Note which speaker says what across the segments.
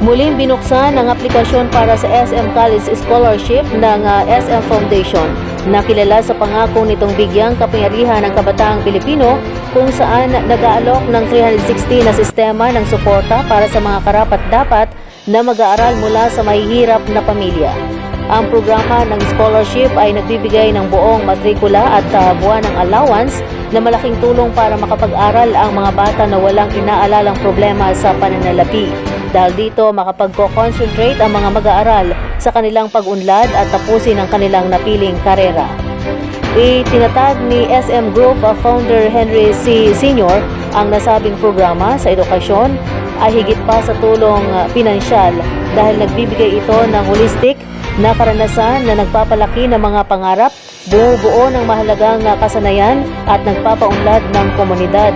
Speaker 1: Muling binuksan ang aplikasyon para sa SM College Scholarship ng ah, SM Foundation na kilala sa pangako nitong bigyang kapangyarihan ng kabataang Pilipino kung saan nag-aalok ng 360 na sistema ng suporta para sa mga karapat-dapat na mag-aaral mula sa mahihirap na pamilya. Ang programa ng scholarship ay nagbibigay ng buong matrikula at uh, buwan ng allowance na malaking tulong para makapag-aral ang mga bata na walang inaalalang problema sa pananalapi. Dahil dito makapag-concentrate ang mga mag-aaral sa kanilang pag-unlad at tapusin ang kanilang napiling karera. Itinatag ni SM Group of founder Henry C. Sr. ang nasabing programa sa edukasyon ay higit pa sa tulong uh, pinansyal dahil nagbibigay ito ng holistic na karanasan na nagpapalaki ng mga pangarap, bumubuo ng mahalagang uh, kasanayan at nagpapaunlad ng komunidad.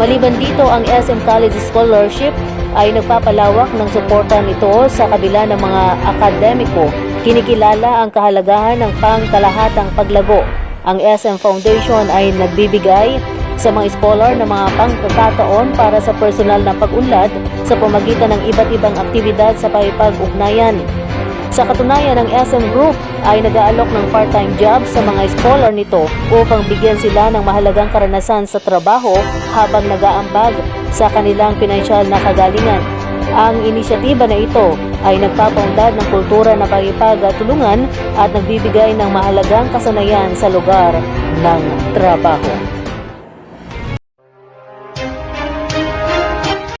Speaker 1: Maliban dito, ang SM College Scholarship ay nagpapalawak ng suporta nito sa kabila ng mga akademiko. Kinikilala ang kahalagahan ng pangkalahatang paglago. Ang SM Foundation ay nagbibigay sa mga scholar ng mga pangkakataon para sa personal na pag-unlad sa pamagitan ng iba't ibang aktibidad sa paipag-ugnayan. Sa katunayan, ang SM Group ay nag-aalok ng part-time job sa mga scholar nito upang bigyan sila ng mahalagang karanasan sa trabaho habang nag-aambag sa kanilang pinansyal na kagalingan. Ang inisyatiba na ito ay nagpapaunlad ng kultura na pakipagtulungan at nagbibigay ng mahalagang kasanayan sa lugar ng trabaho.